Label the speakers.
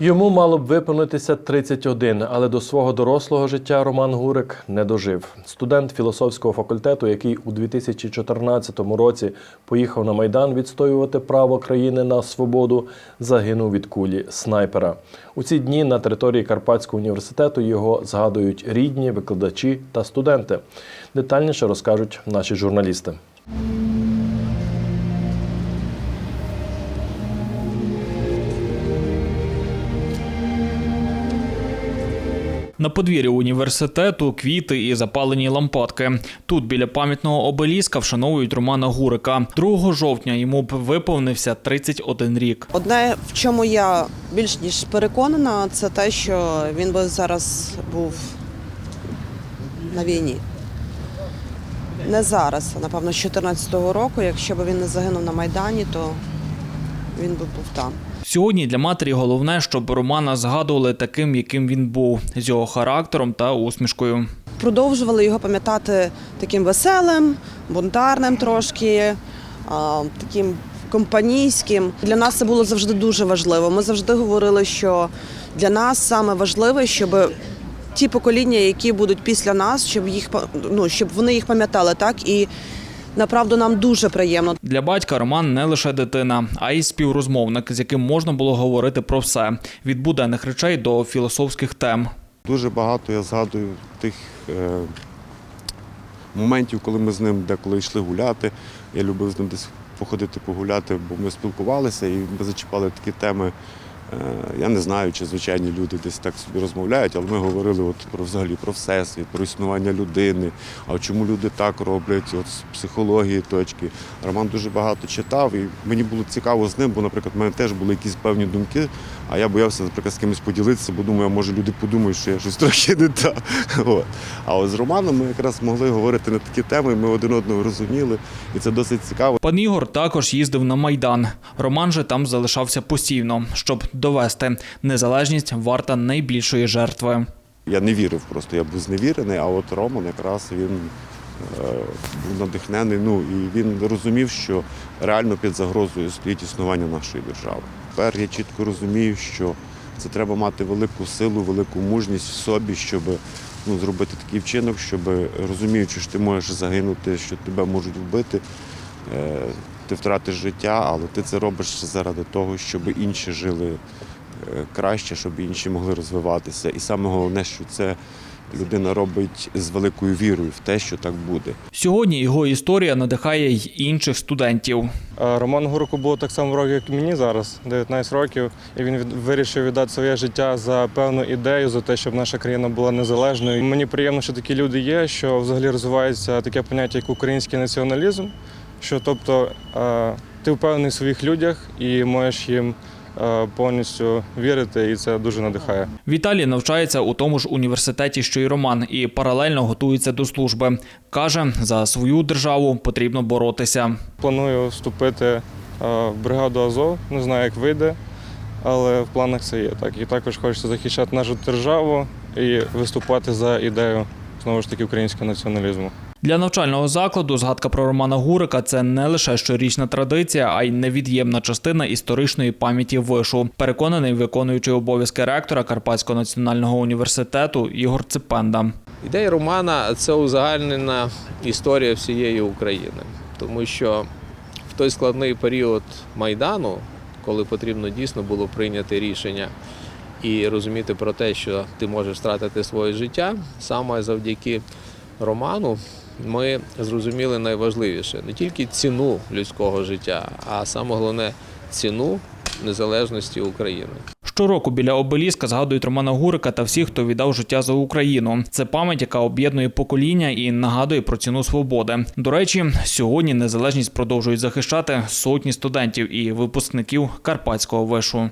Speaker 1: Йому мало б виповнитися 31, але до свого дорослого життя Роман Гурик не дожив. Студент філософського факультету, який у 2014 році поїхав на майдан відстоювати право країни на свободу, загинув від кулі снайпера. У ці дні на території Карпатського університету його згадують рідні, викладачі та студенти. Детальніше розкажуть наші журналісти.
Speaker 2: На подвір'ї університету квіти і запалені лампадки. Тут біля пам'ятного обеліска вшановують Романа Гурика. 2 жовтня йому б виповнився 31 рік.
Speaker 3: Одне, в чому я більш ніж переконана, це те, що він би зараз був на війні. Не зараз, а напевно, з 14-го року. Якщо б він не загинув на Майдані, то він би був там.
Speaker 2: Сьогодні для матері головне, щоб Романа згадували таким, яким він був, з його характером та усмішкою.
Speaker 3: Продовжували його пам'ятати таким веселим, бунтарним трошки, таким компанійським. Для нас це було завжди дуже важливо. Ми завжди говорили, що для нас саме важливе, щоб ті покоління, які будуть після нас, щоб їх ну, щоб вони їх пам'ятали, так і направду нам дуже приємно.
Speaker 2: Для батька Роман не лише дитина, а й співрозмовник, з яким можна було говорити про все від буденних речей до філософських тем.
Speaker 4: Дуже багато я згадую тих е, моментів, коли ми з ним деколи йшли гуляти. Я любив з ним десь походити погуляти, бо ми спілкувалися і ми зачіпали такі теми. Е, я не знаю, чи звичайні люди десь так собі розмовляють, але ми говорили от про взагалі про всесвіт, про існування людини, а чому люди так роблять, от з психології точки. Роман дуже багато читав, і мені було цікаво з ним, бо, наприклад, в мене теж були якісь певні думки, а я боявся, наприклад, з кимось поділитися, бо думаю, може люди подумають, що я щось трохи не так. А от з Романом ми якраз могли говорити на такі теми, ми один одного розуміли, і це досить цікаво.
Speaker 2: Пан Ігор також їздив на майдан. Роман же там залишався постійно, щоб довести незалежність варта найбільшої жертви.
Speaker 4: Я не вірив просто, я був зневірений, а от Роман якраз він е, був надихнений. Ну і він розумів, що реально під загрозою стоїть існування нашої держави. Тепер я чітко розумію, що це треба мати велику силу, велику мужність в собі, щоб ну, зробити такий вчинок, щоб розуміючи, що ти можеш загинути, що тебе можуть вбити. Е, Ти втратиш життя, але ти це робиш заради того, щоб інші жили е, краще, щоб інші могли розвиватися. І саме головне, що це людина робить з великою вірою в те, що так буде.
Speaker 2: Сьогодні його історія надихає й інших студентів.
Speaker 5: А Роману було так само років, як і мені зараз, 19 років, і він вирішив віддати своє життя за певну ідею, за те, щоб наша країна була незалежною. Мені приємно, що такі люди є, що взагалі розвивається таке поняття, як український націоналізм. Що тобто е, ти впевнений в своїх людях і можеш їм е, повністю вірити, і це дуже надихає.
Speaker 2: Віталій навчається у тому ж університеті, що й Роман, і паралельно готується до служби. Каже, за свою державу потрібно боротися.
Speaker 5: Планую вступити е, в бригаду Азов. Не знаю, як вийде, але в планах це є. Так. І також хочеться захищати нашу державу і виступати за ідею знову ж таки українського націоналізму.
Speaker 2: Для навчального закладу згадка про Романа Гурика це не лише щорічна традиція, а й невід'ємна частина історичної пам'яті вишу. Переконаний виконуючий обов'язки ректора Карпатського національного університету Ігор Ципенда.
Speaker 6: Ідея романа це узагальнена історія всієї України, тому що в той складний період Майдану, коли потрібно дійсно було прийняти рішення і розуміти про те, що ти можеш втратити своє життя, саме завдяки роману ми зрозуміли найважливіше не тільки ціну людського життя, а саме головне ціну незалежності України.
Speaker 2: Щороку біля обеліска згадують Романа Гурика та всіх, хто віддав життя за Україну. Це пам'ять, яка об'єднує покоління і нагадує про ціну свободи. До речі, сьогодні незалежність продовжують захищати сотні студентів і випускників Карпатського вишу.